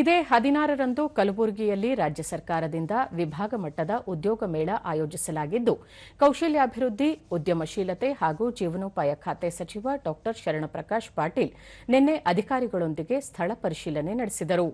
ಇದೇ ಹದಿನಾರರಂದು ಕಲಬುರಗಿಯಲ್ಲಿ ರಾಜ್ಯ ಸರ್ಕಾರದಿಂದ ವಿಭಾಗ ಮಟ್ಟದ ಉದ್ಯೋಗ ಮೇಳ ಆಯೋಜಿಸಲಾಗಿದ್ದು, ಕೌಶಲ್ಯಾಭಿವೃದ್ಧಿ, ಉದ್ಯಮಶೀಲತೆ ಹಾಗೂ ಜೀವನೋಪಾಯ ಖಾತೆ ಸಚಿವ ಡಾ ಶರಣಪ್ರಕಾಶ್ ಪಾಟೀಲ್ ನಿನ್ನೆ ಅಧಿಕಾರಿಗಳೊಂದಿಗೆ ಸ್ಥಳ ಪರಿಶೀಲನೆ ನಡೆಸಿದರು.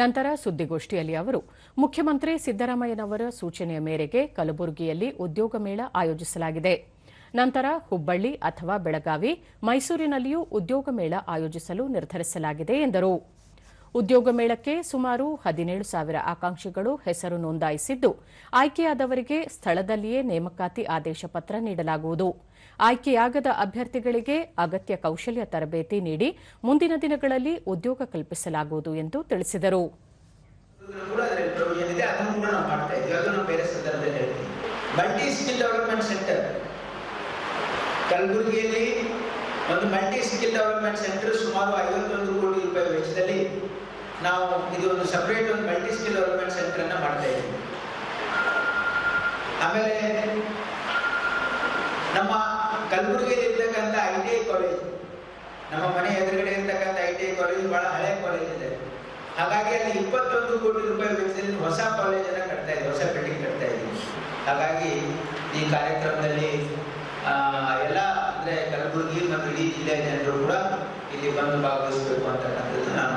ನಂತರ ಸುದ್ದಿಗೋಷ್ಠಿಯಲ್ಲಿ ಅವರು ಮುಖ್ಯಮಂತ್ರಿ ಸಿದ್ದರಾಮಯ್ಯನವರ ಸೂಚನೆಯ ಮೇರೆಗೆ ಕಲಬುರಗಿಯಲ್ಲಿ ಉದ್ಯೋಗ ಮೇಳ ಆಯೋಜಿಸಲಾಗಿದೆ. ನಂತರ ಹುಬ್ಬಳ್ಳಿ ಅಥವಾ ಬೆಳಗಾವಿ, ಮೈಸೂರಿನಲ್ಲಿಯೂ ಉದ್ಯೋಗ ಮೇಳ ಆಯೋಜಿಸಲು ನಿರ್ಧರಿಸಲಾಗಿದೆ ಎಂದರು. ಉದ್ಯೋಗ ಮೇಳಕ್ಕೆ ಸುಮಾರು ಹದಿನೇಳು ಸಾವಿರ ಆಕಾಂಕ್ಷಿಗಳು ಹೆಸರು ನೋಂದಾಯಿಸಿದ್ದು, ಆಯ್ಕೆಯಾದವರಿಗೆ ಸ್ಥಳದಲ್ಲಿಯೇ ನೇಮಕಾತಿ ಆದೇಶ ಪತ್ರ ನೀಡಲಾಗುವುದು. ಆಯ್ಕೆಯಾಗದ ಅಭ್ಯರ್ಥಿಗಳಿಗೆ ಅಗತ್ಯ ಕೌಶಲ್ಯ ತರಬೇತಿ ನೀಡಿ ಮುಂದಿನ ದಿನಗಳಲ್ಲಿ ಉದ್ಯೋಗ ಕಲ್ಪಿಸಲಾಗುವುದು ಎಂದು ತಿಳಿಸಿದರು. ಕಲಬುರಗಿಯಲ್ಲಿ ಒಂದು ಮಲ್ಟಿ ಸ್ಕಿಲ್ ಡೆವಲಪ್ಮೆಂಟ್ ಸೆಂಟರ್ ಸುಮಾರು ಐವತ್ತೊಂದು ಕೋಟಿ ರೂಪಾಯಿ ವೆಚ್ಚದಲ್ಲಿ ನಾವು ಇದು ಒಂದು ಸಪ್ರೇಟ್ ಒಂದು ಮಲ್ಟಿ ಸ್ಕಿಲ್ ಡೆವಲಪ್ಮೆಂಟ್ ಸೆಂಟರ್ ಅನ್ನ ಮಾಡ್ತಾ ಇದ್ದೀವಿ. ಆಮೇಲೆ ನಮ್ಮ ಕಲಬುರಗಿಯಲ್ಲಿ ಇರ್ತಕ್ಕಂಥ ಐ ಟಿ ಐ ಕಾಲೇಜ್ ನಮ್ಮ ಮನೆ ಎದುರುಗಡೆ ಇರ್ತಕ್ಕಂಥ ಐ ಟಿ ಐ ಕಾಲೇಜ್ ಬಹಳ ಹಳೆ ಕಾಲೇಜ್ ಇದೆ. ಹಾಗಾಗಿ ಅಲ್ಲಿ ಇಪ್ಪತ್ತೊಂದು ಕೋಟಿ ರೂಪಾಯಿ ವೆಚ್ಚದಲ್ಲಿ ಹೊಸ ಕಾಲೇಜನ್ನು ಕಟ್ತಾ ಇದ್ದೀವಿ, ಹೊಸ ಬಿಲ್ಡಿಂಗ್ ಕಟ್ತಾ ಇದ್ದೀವಿ. ಹಾಗಾಗಿ ಈ ಕಾರ್ಯಕ್ರಮದಲ್ಲಿ ಎಲ್ಲ ಅಂದ್ರೆ ಕಲಬುರಗಿ ಮತ್ತು ಇಡೀ ಜಿಲ್ಲೆಯ ಜನರು ಕೂಡ ಇಲ್ಲಿ ಬಂದು ಭಾಗವಹಿಸಬೇಕು ಅಂತಕ್ಕಂಥದ್ದು ನಾನು